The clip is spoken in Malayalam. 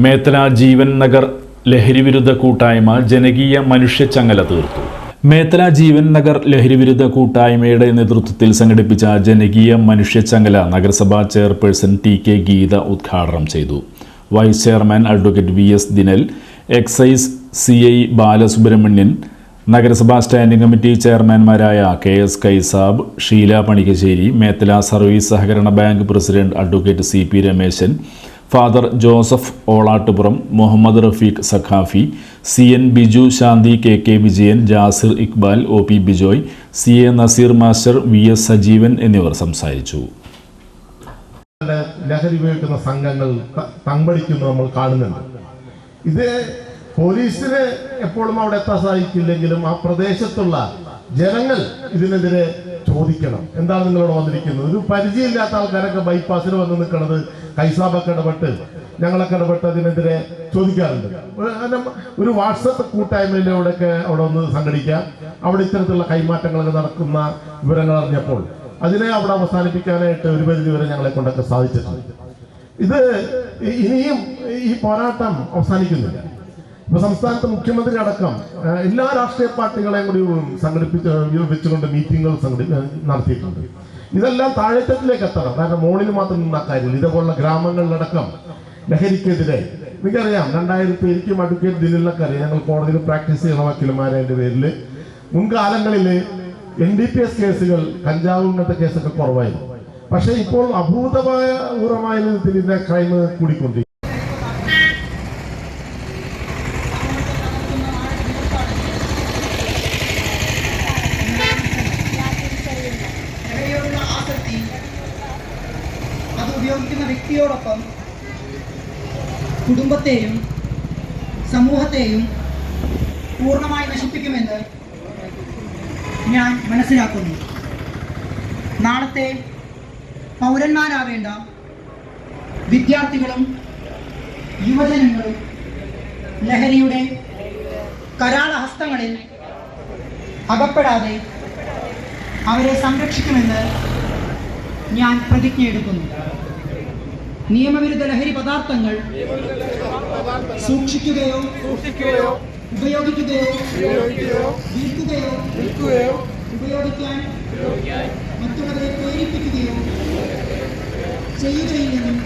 മേത്തല ജീവൻ നഗർ ലഹരിവിരുദ്ധ കൂട്ടായ്മ ജനകീയ മനുഷ്യ ചങ്ങല തീർത്തു. മേത്തല ജീവൻ നഗർ ലഹരിവിരുദ്ധ കൂട്ടായ്മയുടെ നേതൃത്വത്തിൽ സംഘടിപ്പിച്ച ജനകീയ മനുഷ്യ ചങ്ങല നഗരസഭാ ചെയർപേഴ്സൺ ടി കെ ഗീത ഉദ്ഘാടനം ചെയ്തു. Vice chairman advocate V S Dinal excise C I Balasubramanian നഗരസഭാ standing committee ചെയർമാൻമാരായ K S Kaisab Sheela Panikkassery Methala service സഹകരണ bank president advocate C P Rameshan father Joseph Olattupuram Muhammed Rafeeq Sakhafi C N Biju Shanthi K K Vijayan Jasir Iqbal O P Bijoy C A Naseer master V S Sajeevan എന്നിവർ സംസാരിച്ചു. ലഹരി ഉപയോഗിക്കുന്ന സംഘങ്ങൾ തമ്പടിക്കുന്നു നമ്മൾ കാണുന്നുണ്ട്. ഇത് പോലീസിന് എപ്പോഴും അവിടെ എത്താൻ സാധിക്കില്ലെങ്കിലും ആ പ്രദേശത്തുള്ള ജനങ്ങൾ ഇതിനെതിരെ ചോദിക്കണം. എന്താണ് നിങ്ങളോട് വന്നിരിക്കുന്നത്? ഒരു പരിചയമില്ലാത്ത ആൾക്കാരൊക്കെ ബൈപ്പാസിന് വന്ന് നിൽക്കുന്നത് കൈസാബൊക്കെ ഇടപെട്ട് ഞങ്ങളൊക്കെ ഇടപെട്ട് അതിനെതിരെ ചോദിക്കാറുണ്ട് ഒരു- വാട്സപ്പ് കൂട്ടായ്മയിലൂടെയൊക്കെ അവിടെ ഒന്ന് സംഘടിക്കാം. അവിടെ ഇത്തരത്തിലുള്ള കൈമാറ്റങ്ങളൊക്കെ നടക്കുന്ന വിവരങ്ങൾ അറിഞ്ഞപ്പോൾ അതിനെ അവിടെ അവസാനിപ്പിക്കാനായിട്ട് ഒരു പരിധി വരെ ഞങ്ങളെ കൊണ്ടൊക്കെ സാധിച്ചിട്ടുണ്ട്. ഇത് ഇനിയും ഈ പോരാട്ടം അവസാനിക്കുന്നില്ല. ഇപ്പൊ സംസ്ഥാനത്ത് മുഖ്യമന്ത്രി അടക്കം എല്ലാ രാഷ്ട്രീയ പാർട്ടികളെയും കൂടി സംഘടിപ്പിച്ച് വെച്ചുകൊണ്ട് മീറ്റിങ്ങുകൾ സംഘടി നടത്തിയിട്ടുണ്ട്. ഇതെല്ലാം താഴെത്തട്ടിലേക്ക് എത്തണം. കാരണം മോളിൽ മാത്രം നിന്ന കാര്യമില്ല. ഇതേപോലുള്ള ഗ്രാമങ്ങളിലടക്കം ലഹരിക്കെതിരെ എനിക്കറിയാം രണ്ടായിരത്തി എനിക്കും അഡ്വക്കേറ്റ് ദിലിലൊക്കെ അറിയാം. ഞങ്ങൾ കോടതിയിൽ പ്രാക്ടീസ് ചെയ്യണ വക്കീലന്മാരെ പേരിൽ മുൻകാലങ്ങളിൽ എൻ ഡി പി എസ് കേസുകൾ കഞ്ചാവ് ഇങ്ങനത്തെ കേസൊക്കെ കുറവായിരുന്നു. പക്ഷേ ഇപ്പോൾ അഭൂതമായ ഊറമായ രീതിയിൽ ഇതിന്റെ ക്രൈം കൂടിക്കൊണ്ടിരിക്കും ഉപയോഗിക്കുന്ന വ്യക്തിയോടൊപ്പം കുടുംബത്തെയും സമൂഹത്തെയും പൂർണമായി നശിപ്പിക്കുമെന്ന് ഞാൻ മനസ്സിലാക്കുന്നു. നാളത്തെ പൗരന്മാരാവേണ്ട വിദ്യാർത്ഥികളും യുവജനങ്ങളും ലഹരിയുടെ കരാളഹസ്തങ്ങളിൽ അകപ്പെടാതെ അവരെ സംരക്ഷിക്കുമെന്ന് ഞാൻ പ്രതിജ്ഞയെടുക്കുന്നു. നിയമവിരുദ്ധ ലഹരി പദാർത്ഥങ്ങൾ സൂക്ഷിക്കുകയോ സൂക്ഷിക്കുകയോ ഉപയോഗിക്കുകയോ വിൽക്കുകയോ വിൽക്കുകയോ ഉപയോഗിക്കാൻ മറ്റുള്ളവരെ പ്രേരിപ്പിക്കുകയോ ചെയ്യുകയില്ലെന്നും